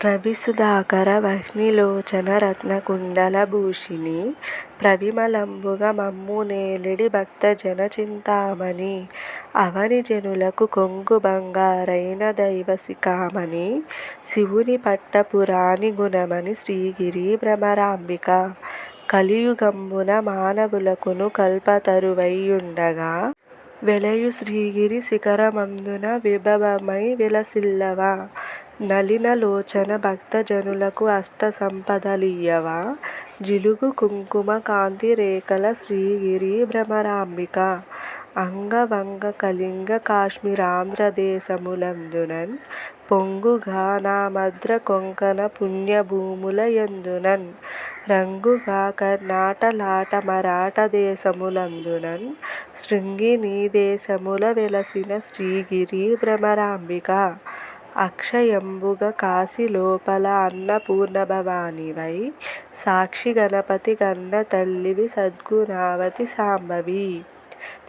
రవిసుధాకర వహ్నిలోచన రత్నకుండల భూషిణి ప్రవిమలంబుగ మమ్మునేలిడి భక్తజన చింతామణి అవనిజనులకు కొంగుబంగారైన దైవసికామణి శివుని పట్టపురాణి గుణమణి శ్రీగిరి భ్రమరాంబిక కలియుగంబున మానవులకును కల్పతరువైయుండగా వెలయు శ్రీగిరి శిఖరమందున విభవమై విలసిల్లవ నళినలోచన భక్తజనులకు అష్టసంపదలియ్యవా? జిలుగు కుంకుమ కాంతిరేఖల శ్రీగిరి భ్రమరాంబిక. అంగవంగ కళింగ కాశ్మీరాంధ్రదేశములందునన్ పొంగుగా నామద్ర కొంకణ పుణ్యభూముల యందునన్ రంగుగా కర్ణాటలాట మరాఠ దేశములందునన్ శృంగి నీదేశముల వెలసిన శ్రీగిరి భ్రమరాంబిక. అక్షయంబుగ కాశిలోపల అన్నపూర్ణభవానివై సాక్షి గణపతి కన్న తల్లివి సద్గుణావతి సాంబవి.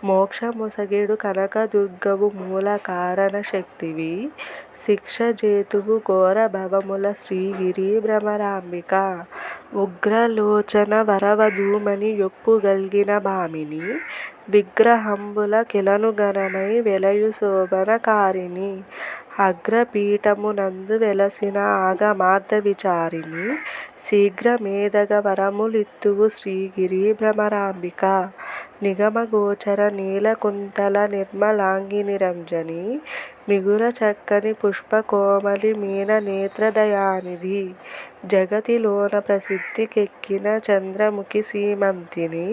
మోక్షమొసగెడు కనకదుర్గవు మూలకారణ శక్తివి శిక్షజేతువు ఘోరభవముల శ్రీగిరి భ్రమరాంబిక ఉగ్రలోచన వరవధూమణి యొప్పుగల్గిన భామిని విగ్రహంబుల కిలనుగణమై వెలయు శోభనకారిణి అగ్రపీఠమునందు వెలసిన ఆగమార్థవిచారిణి శీఘ్రమేదగ వరములిత్తువు శ్రీగిరి భ్రమరాంబిక నిగమగోచర నీలకుంతల నిర్మలాంగినిరంజని మిగుల-చక్కని పుష్పకోమలి మీన నేత్రదయానిధి జగతిలోన ప్రసిద్ధికెక్కిన చంద్రముఖి సీమంతిని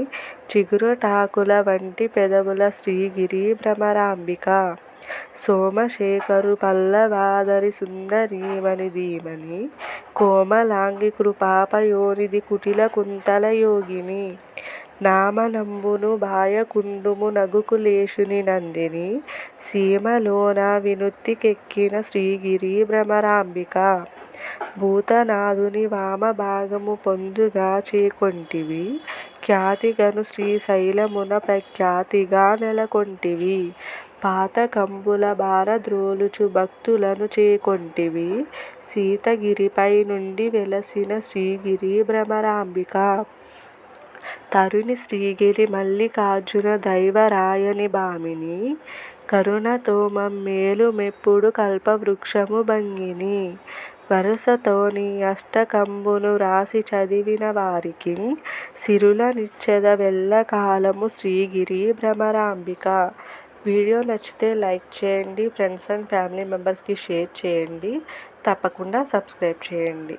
చిగురుటాకుల వంటి పెదవుల శ్రీగిరి భ్రమరాంబిక సోమశేఖరు పల్లవాదరి సుందరీమణి ధీమని కోమలాంగి కృపాపయోనిధి కుటిల కుంతల యోగిని నామనంబును బాయకుండుము కులేశుని నందిని సీమలోన వినుత్తికెక్కిన శ్రీగిరి భ్రమరాంబిక. భూతనాథుని వామభాగము పొందుగా చేకొంటివి. ఖ్యాతిగను శ్రీశైలమున ప్రఖ్యాతిగా నెలకొంటివి. పాతకంబుల బారద్రోలుచు భక్తులను చేకొంటివి. సీతగిరిపై నుండి వెలసిన శ్రీగిరి భ్రమరాంబిక. తరుణి శ్రీగిరి మల్లికార్జున దైవరాయని భామిని కరుణతో మమ్మేలు మెప్పుడు కల్పవృక్షము భంగిని. వరుసతోని అష్టకంబును వ్రాసి చదివిన వారికి సిరుల నిచ్చెదవెల్లకాలము శ్రీగిరి భ్రమరాంబిక. వీడియో నచ్చితే లైక్ చేయండి ఫ్రెండ్స్ అండ్ ఫ్యామిలీ మెంబర్స్కి షేర్ చేయండి తప్పకుండా సబ్స్క్రైబ్ చేయండి.